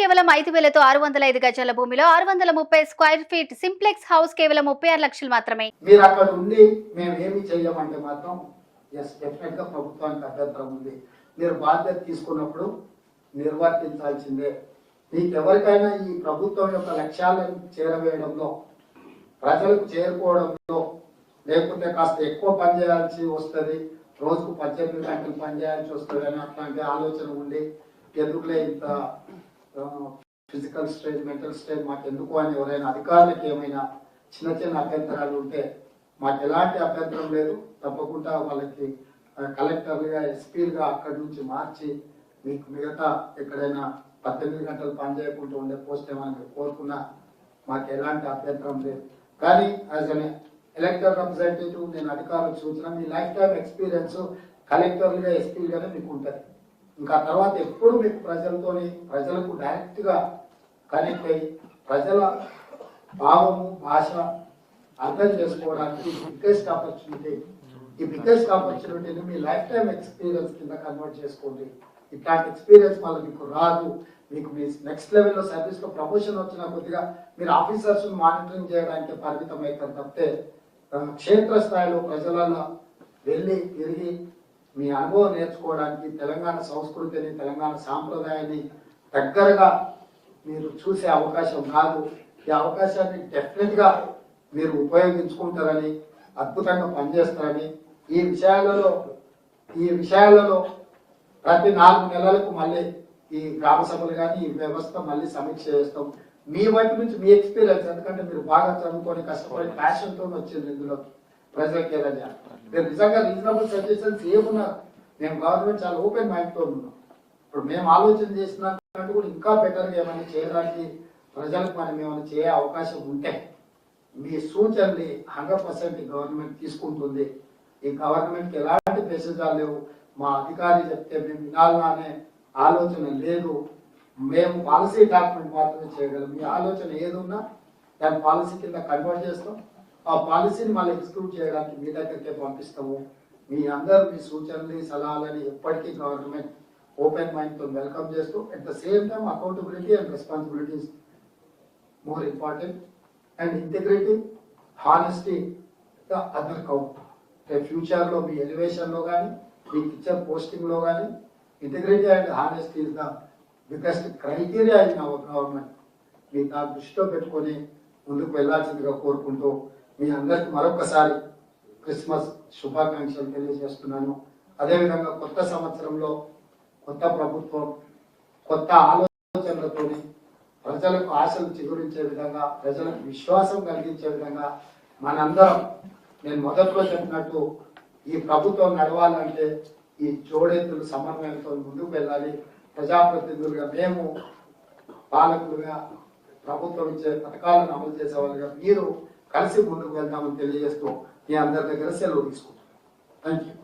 కేవలం ఐదు వేలతో ఆరు వందల ఐదు గజాల భూమిలో ఆరు వందల ముప్పై స్క్వేర్ ఫీట్ సింప్లెక్స్ హౌస్ కేవలం ముప్పై ఆరు లక్షలు మాత్రమే. మీరు అక్కడ ఉండి మేము ఏమి చేయమంటే మాత్రం ఎస్ డెఫినెట్గా ప్రభుత్వానికి అభ్యంతరం ఉంది. మీరు బాధ్యత తీసుకున్నప్పుడు నిర్వర్తించాల్సిందే. మీకు ఎవరికైనా ఈ ప్రభుత్వం యొక్క లక్ష్యాలను చేరవేయడంలో ప్రజలకు చేరుకోవడంలో లేకుంటే కాస్త ఎక్కువ పని చేయాల్సి వస్తుంది రోజుకు పద్దెనిమిది గంటలు పని చేయాల్సి వస్తుంది అని అట్లాంటి ఆలోచన ఉండి ఎందుకులే ఇంత ఫిజికల్ స్ట్రెయిన్ మెంటల్ స్ట్రెయిన్ మాకు ఎందుకు అని ఎవరైనా అధికారులకు ఏమైనా చిన్న చిన్న అభ్యంతరాలు ఉంటే మాకు ఎలాంటి అభ్యంతరం లేదు. తప్పకుండా వాళ్ళకి కలెక్టర్లుగా ఎస్పీలుగా అక్కడి నుంచి మార్చి మీకు మిగతా ఎక్కడైనా పద్దెనిమిది గంటలు పని చేయకుండా ఉండే పోస్ట్ ఏమని కోరుకున్నా మాకు ఎలాంటి అభ్యంతరం లేదు. కానీ యాజ్ అన్ ఎలక్టర్ రిప్రజెంటేటివ్ నేను అధికారులకు సూచన మీ లైఫ్ టైం ఎక్స్పీరియన్స్ కలెక్టర్లుగా ఎస్పీలుగానే మీకు ఉంటుంది. ఇంకా తర్వాత ఎప్పుడు మీకు ప్రజలతోని ప్రజలకు డైరెక్ట్గా కనెక్ట్ అయ్యి ప్రజల భావము భాష అర్థం చేసుకోవడానికి బిగ్గెస్ట్ ఆపర్చునిటీ ఈ బిగ్గెస్ట్ ఆపర్చునిటీని మీ లైఫ్ టైం ఎక్స్పీరియన్స్ కింద కన్వర్ట్ చేసుకోండి. ఇట్లాంటి ఎక్స్పీరియన్స్ వల్ల మీకు రాదు. మీకు మీ నెక్స్ట్ లెవెల్లో సర్వీస్లో ప్రమోషన్ వచ్చిన కొద్దిగా మీరు ఆఫీసర్స్ మానిటరింగ్ చేయడానికి పరిమితం అవుతారు తప్పితే క్షేత్ర క్షేత్రస్థాయిలో ప్రజలలో వెళ్ళి తిరిగి మీ అనుభవం నేర్చుకోవడానికి తెలంగాణ సంస్కృతిని తెలంగాణ సాంప్రదాయాన్ని దగ్గరగా మీరు చూసే అవకాశం కాదు. ఈ అవకాశాన్ని డెఫినెట్గా మీరు ఉపయోగించుకుంటారని అద్భుతంగా పనిచేస్తారని ఈ విషయాలలో ఈ విషయాలలో ప్రతి నాలుగు నెలలకు మళ్ళీ ఈ గ్రామ సభలు కానీ ఈ వ్యవస్థ మళ్ళీ సమీక్ష చేస్తాం. మీ వైపు నుంచి మీ ఎక్స్పీరియన్స్ ఎందుకంటే మీరు బాగా చదువుకొని కష్టపడి ప్యాషన్తో వచ్చింది ఇందులోకి ప్రజలకి ఏదైనా మీరు నిజంగా రీజనబుల్ సజెషన్స్ ఏమున్నారు మేము గవర్నమెంట్ చాలా ఓపెన్ మైండ్తో ఉన్నాం ఇప్పుడు మేము ఆలోచన చేసినట్టు కూడా ఇంకా బెటర్గా ఏమైనా చేయడానికి ప్రజలకు మనం ఏమైనా చేయ అవకాశం ఉంటే మీ సూచనని హండ్రెడ్ పర్సెంట్ గవర్నమెంట్ తీసుకుంటుంది. ఈ గవర్నమెంట్కి ఎలాంటి మెసేజాలు లేవు. మా అధికారి చెప్తే మేము వినాలన్నా అనే ఆలోచన లేదు. మేము పాలసీ డాక్యుమెంట్ మాత్రమే చేయగలం. మీ ఆలోచన ఏదున్నా దాని పాలసీ కింద కన్వర్ట్ చేస్తాం. ఆ పాలసీని మళ్ళీ ఎగ్జిక్యూట్ చేయడానికి మీ దగ్గరికే పంపిస్తాము. మీ అందరు మీ సూచనలు సలహాలని ఎప్పటికీ గవర్నమెంట్ ఓపెన్ మైండ్తో వెల్కమ్ చేస్తూ at the same time accountability and responsibilities more important and integrity honesty the other count. అంటే ఫ్యూచర్లో మీ ఎలివేషన్లో కానీ మీ కిచెన్ పోస్టింగ్లో కానీ integrity and honesty is the biggest criteria in our government. మీ దాని దృష్టిలో పెట్టుకొని ముందుకు వెళ్ళాల్సిందిగా కోరుకుంటూ మీ అందరికి మరొకసారి క్రిస్మస్ శుభాకాంక్షలు తెలియజేస్తున్నాను. అదేవిధంగా కొత్త సంవత్సరంలో కొత్త ప్రభుత్వం కొత్త ఆలోచనలతోని ప్రజలకు ఆశలు చిగురించే విధంగా ప్రజలకు విశ్వాసం కలిగించే విధంగా మనందరం నేను మొదట్లో చెప్పినట్టు ఈ ప్రభుత్వం నడవాలంటే ఈ జోడెత్తులు సమన్వయంతో ముందుకు వెళ్ళాలి. ప్రజాప్రతినిధులుగా మేము పాలకులుగా ప్రభుత్వం ఇచ్చే పథకాలను అమలు చేసే వాళ్ళుగా మీరు కలిసి ముందుకు వెళ్తామని తెలియజేస్తూ మీ అందరి దగ్గర సెలవు తీసుకుంటాం థ్యాంక్ యూ